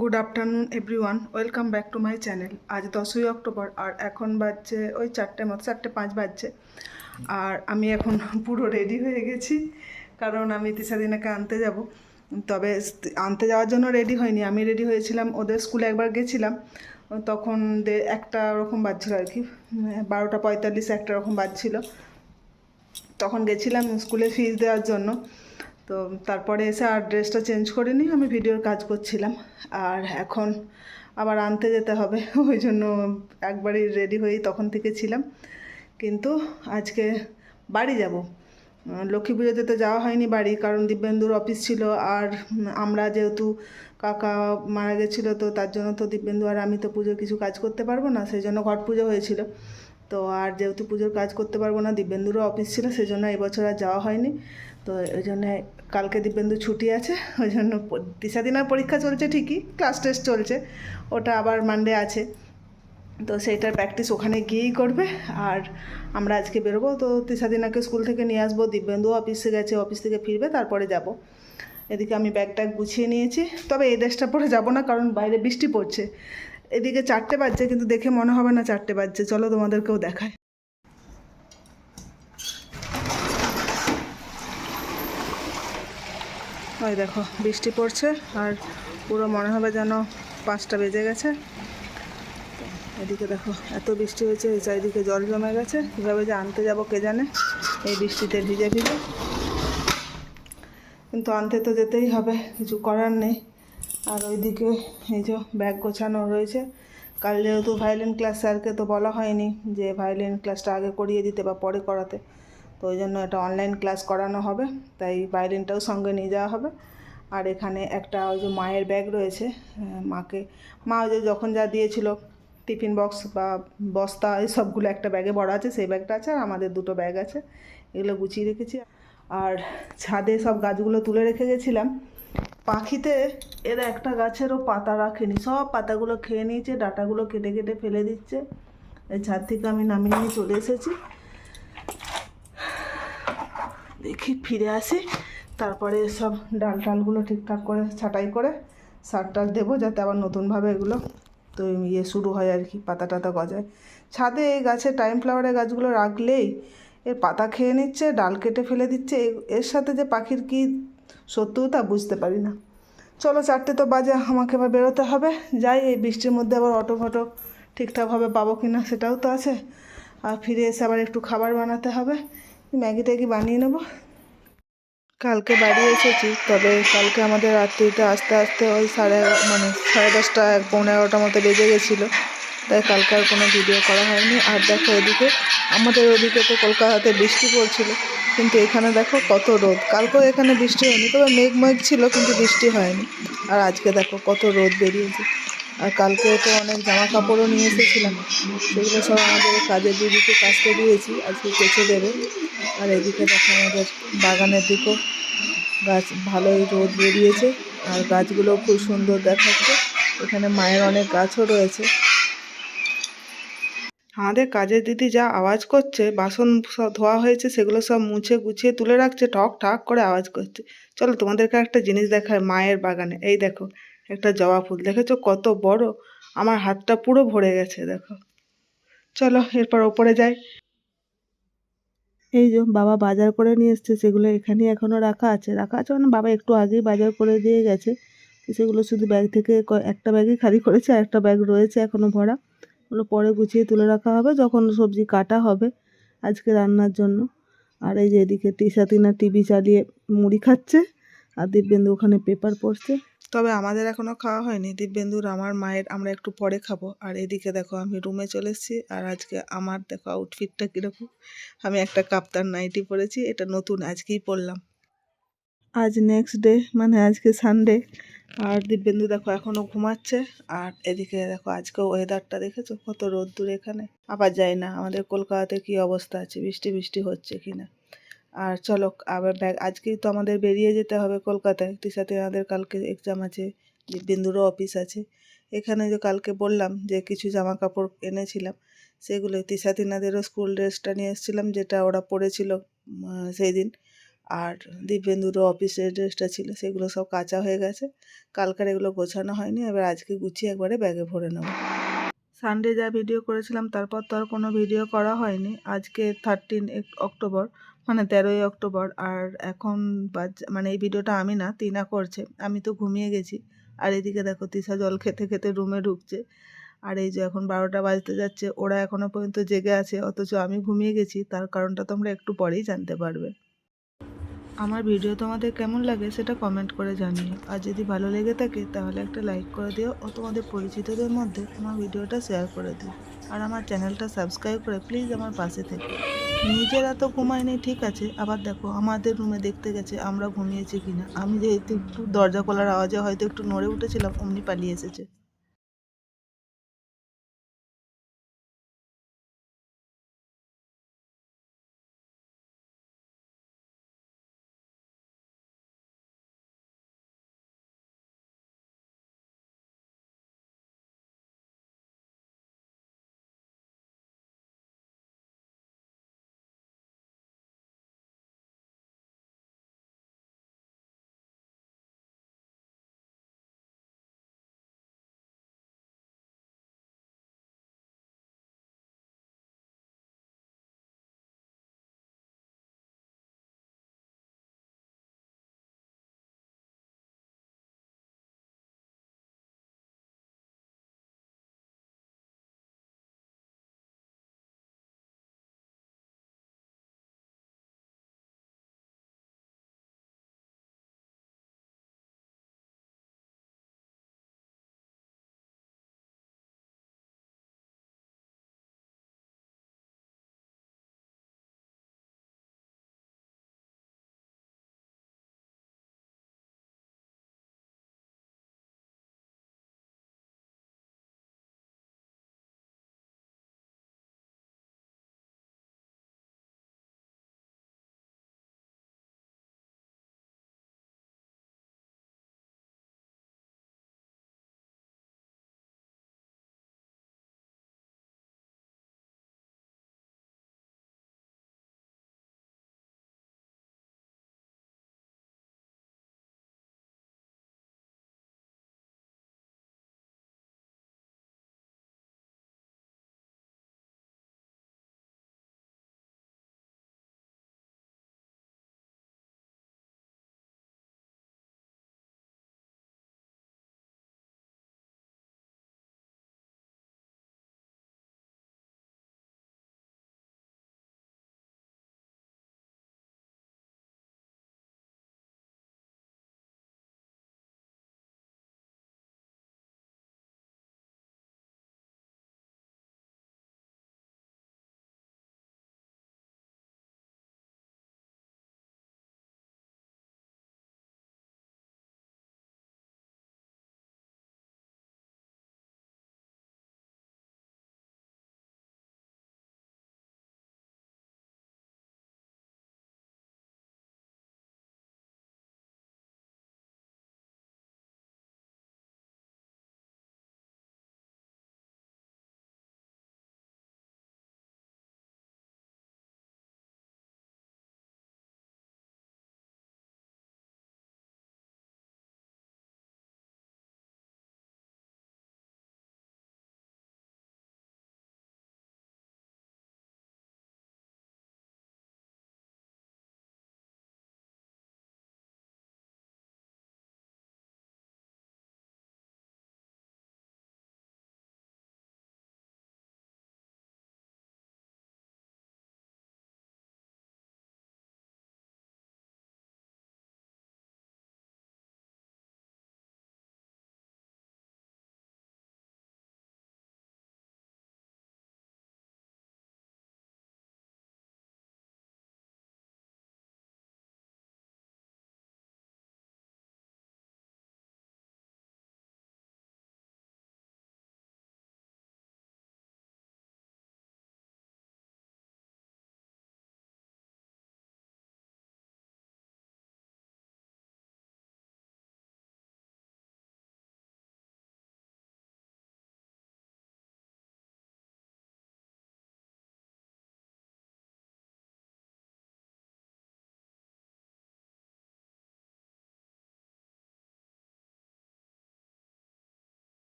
Good afternoon everyone welcome back to my channel আজ দশই October আর এখন বাজছে ওই চারটে মতো, চারটে পাঁচ বাজছে। আর আমি এখন পুরো রেডি হয়ে গেছি, কারণ আমি তিসাদিনাকে আনতে যাব। তবে আনতে যাওয়ার জন্য রেডি হয়নি। আমি রেডি হয়েছিলাম, ওদের স্কুলে একবার গেছিলাম। তখন দে- একটা রকম বাজছিল আর কি। বারোটা পঁয়তাল্লিশ একটা রকম বাজছিল। তখন গেছিলাম স্কুলে ফিজ দেওয়ার জন্য। তো তারপরে এসে আর ড্রেসটা চেঞ্জ করে নিই আমি ভিডিওর কাজ করছিলাম। আর এখন আবার আনতে যেতে হবে, ওই জন্য একবারই রেডি হয়েই তখন থেকে ছিলাম। কিন্তু আজকে বাড়ি যাব। লক্ষ্মী পুজোতে তো যাওয়া হয়নি বাড়ি, কারণ দিব্যেন্দুর অফিস ছিল। আর আমরা যেহেতু কাকা মারা গেছিল, তো তার জন্য তো দিব্যেন্দু আর আমি তো পুজোর কিছু কাজ করতে পারব না, সেই জন্য ঘট পুজো হয়েছিল। তো আর যেহেতু পুজোর কাজ করতে পারব না, দিব্যেন্দুরও অফিস ছিল, সেই জন্য এবছর আর যাওয়া হয়নি। তো এই জন্য কালকে দিব্যেন্দু ছুটি আছে, ওই জন্য দিশাদিনার পরীক্ষা চলছে ঠিকই ক্লাস টেস্ট চলছে, ওটা আবার মানডে আছে। তো সেইটার প্র্যাকটিস ওখানে গিয়েই করবে, আর আমরা আজকে বেরোবো, তো তিসাদিনাকে স্কুল থেকে নিয়ে আসব দিব্যেন্দু অফিসে গেছে অফিস থেকে ফিরবে, তারপরে যাব। এদিকে আমি ব্যাগ ট্যাগ গুছিয়ে নিয়েছি, তবে এই ড্রেসটা পরে যাব না, কারণ বাইরে বৃষ্টি পড়ছে। এদিকে চারটে বাজছে, কিন্তু দেখে মনে হবে না চারটে বাজছে, চলো তোমাদেরকেও দেখায় ওই দেখো, বৃষ্টি পড়ছে আর পুরো মনে হবে যেন পাঁচটা বেজে গেছে। এদিকে দেখো, এত বৃষ্টি হয়েছে চারিদিকে জল জমে গেছে। কীভাবে যে আনতে যাব কে জানে? এই বৃষ্টিতে ভিজে ভিজে। কিন্তু আনতে তো যেতেই হবে, কিছু করার নেই। আর ওইদিকে এই যে ব্যাগ গোছানো রয়েছে। কাল যেহেতু ভায়োলিন ক্লাস স্যারকে তো বলা হয়নি যে ভায়োলিন ক্লাসটা আগে করিয়ে দিতে বা পরে করাতে। তো ওই জন্য এটা অনলাইন ক্লাস করানো হবে, তাই ভায়োলিনটাও সঙ্গে নিয়ে যাওয়া হবে। আর এখানে একটা ওই যে মায়ের ব্যাগ রয়েছে মাকে, মা ওই যে যখন যা দিয়েছিল টিফিন বক্স বা বস্তা, এই সবগুলো একটা ব্যাগে বড় আছে, সেই ব্যাগটা আছে, আর আমাদের দুটো ব্যাগ আছে, এগুলো গুছিয়ে রেখেছি। আর ছাদে সব গাছগুলো তুলে রেখে গেছিলাম। পাখিতে এরা একটা গাছেরও পাতা রাখেনি, সব পাতাগুলো খেয়ে নিয়েছে, ডাটাগুলো কেটে কেটে ফেলে দিচ্ছে। এই ছাদ থেকে আমি নামিয়ে নিয়ে চলে এসেছি। দেখি ফিরে আসি। তারপরে সব ডাল টালগুলো ঠিকঠাক করে, ছাঁটাই করে সার টার দেবো যাতে আবার নতুনভাবে এগুলো তো ইয়ে শুরু হয় আর কি, পাতা টাতা গজায়। ছাদে এই গাছে টাইম ফ্লাওয়ারের গাছগুলো রাখলেই এর পাতা খেয়ে নিচ্ছে, ডাল কেটে ফেলে দিচ্ছে। এর সাথে যে পাখির কী সত্যতা বুঝতে পারি না। চলো চারটে তো বাজে, আমাকে এবার বেরোতে হবে। যাই, এই বৃষ্টির মধ্যে আবার অটো ফটো ঠিকঠাকভাবে পাবো কি না সেটাও তো আছে। আর ফিরে এসে আবার একটু খাবার বানাতে হবে। ম্যাগি ট্যাগি বানিয়ে নেব। কালকে বাড়ি এসেছি, তবে কালকে আমাদের রাত্রিতে আস্তে আস্তে ওই সাড়ে মানে সাড়ে দশটা, এক পৌনে এগারোটার মতো বেজে গেছিল। তাই কালকে আর কোনো ভিডিও করা হয়নি। আর দেখো এদিকে, আমাদের ওদিকে তো কলকাতাতে বৃষ্টি পড়ছিল, কিন্তু এখানে দেখো কত রোদ। কালকেও এখানে বৃষ্টি হয়নি, তবে মেঘ মেঘ ছিল, কিন্তু বৃষ্টি হয়নি। আর আজকে দেখো কত রোদ বেরিয়েছে। আর কালকে তো অনেক জামা কাপড়ও নিয়ে এসেছিলাম। সেগুলো সব আমাদের কাজের দিদিকে কাচতে দিয়েছি আজকে কেচে দেবে। আর এদিকে দেখো আমাদের বাগানের দিকেও গাছ ভালোই রোদ বেরিয়েছে, আর গাছগুলো খুব সুন্দর দেখাচ্ছে। এখানে মায়ের অনেক গাছও রয়েছে। আমাদের কাজের দিদি যা আওয়াজ করছে, বাসন সব ধোয়া হয়েছে, সেগুলো সব মুছে গুছিয়ে তুলে রাখছে, ঠক ঠাক করে আওয়াজ করছে। চলো তোমাদেরকে একটা জিনিস দেখায় মায়ের বাগানে। এই দেখো একটা জবা ফুল। দেখেছ কত বড়? আমার হাতটা পুরো ভরে গেছে, দেখো। চলো, এরপর ওপরে যাই। এই যে বাবা বাজার করে নিয়ে এসছে, সেগুলো এখানে এখনও রাখা আছে। রাখা আছে মানে বাবা একটু আগেই বাজার করে দিয়ে গেছে। সেগুলো শুধু ব্যাগ থেকে একটা ব্যাগই খালি করেছে, আর একটা ব্যাগ রয়েছে এখনও ভরা। ওগুলো পরে গুছিয়ে তুলে রাখা হবে যখন সবজি কাটা হবে আজকে রান্নার জন্য। আর এই যে এদিকে তিশা তিনা টিভি চালিয়ে মুড়ি খাচ্ছে। আর দিব্যেন্দু ওখানে পেপার পড়ছে। তবে আমাদের এখনও খাওয়া হয়নি। দিব্যেন্দুর আমার মায়ের, আমরা একটু পরে খাব। আর এদিকে দেখো, আমি রুমে চলে এসেছি। আর আজকে আমার দেখো আউটফিটটা কীরকম। আমি একটা কাপ্তান নাইটি পরেছি। এটা নতুন, আজকেই পরলাম। আজ নেক্সট ডে মানে আজকে সানডে আর দিব্যেন্দু দেখো এখনও ঘুমাচ্ছে। আর এদিকে দেখো আজকে ওয়েদারটা দেখেছ? কত রোদ্দুর এখানে। আবার যাই না, আমাদের কলকাতাতে কি অবস্থা আছে? বৃষ্টি বৃষ্টি হচ্ছে কি না আর চলো, আবার ব্যাগ আজকেই তো আমাদের বেরিয়ে যেতে হবে কলকাতায়। সাথে আমাদের কালকে এক্সাম আছে দিব্যেন্দুরও অফিস আছে। এখানে যে কালকে বললাম যে কিছু জামা কাপড় এনেছিলাম, সেগুলো তিনাদেরও স্কুল ড্রেসটা নিয়ে এসেছিলাম, যেটা ওরা পরেছিল সেই দিন। আর দিব্যেন্দুরও অফিসের ড্রেসটা ছিল, সেগুলো সব কাঁচা হয়ে গেছে। কালকার এগুলো গোছানো হয়নি, এবার আজকে গুছিয়ে একবারে ব্যাগে ভরে নেব। সানডে যা ভিডিও করেছিলাম, তারপর তো আর কোনো ভিডিও করা হয়নি। আজকে থার্টিন অক্টোবর। মানে তেরোই অক্টোবর, আর এখন মানে এই ভিডিওটা আমি না তিনা করছে। আমি তো ঘুমিয়ে গেছি। আর এদিকে দেখো, তিশা জল খেতে খেতে রুমে ঢুকছে। আর এই যে এখন বারোটা বাজতে যাচ্ছে, ওরা এখনও পর্যন্ত জেগে আছে, অথচ আমি ঘুমিয়ে গেছি, তার কারণটা তোমরা একটু পরেই জানতে পারবে। আমার ভিডিও তোমাদের কেমন লাগে সেটা কমেন্ট করে জানিও। আর যদি ভালো লেগে থাকে, তাহলে একটা লাইক করে দিও, ও তোমাদের পরিচিতদের মধ্যে আমার ভিডিওটা শেয়ার করে দিও। আর আমার চ্যানেলটা সাবস্ক্রাইব করে প্লিজ আমার পাশে থেকে। নিজেরা তো ঘুমায়নি, ঠিক আছে? আবার দেখো, আমাদের রুমে দেখতে গেছে আমরা ঘুমিয়েছি কিনা। আমি যেহেতু একটু দরজা খোলার আওয়াজে হয়তো একটু নড়ে উঠেছিলাম, অমনি পালিয়ে এসেছে।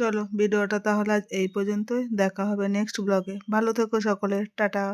চলো ভিডিওটা তাহলে আজ এই পর্যন্তই। দেখা হবে নেক্সট ব্লগে ভালো থেকো সকলে টাটা।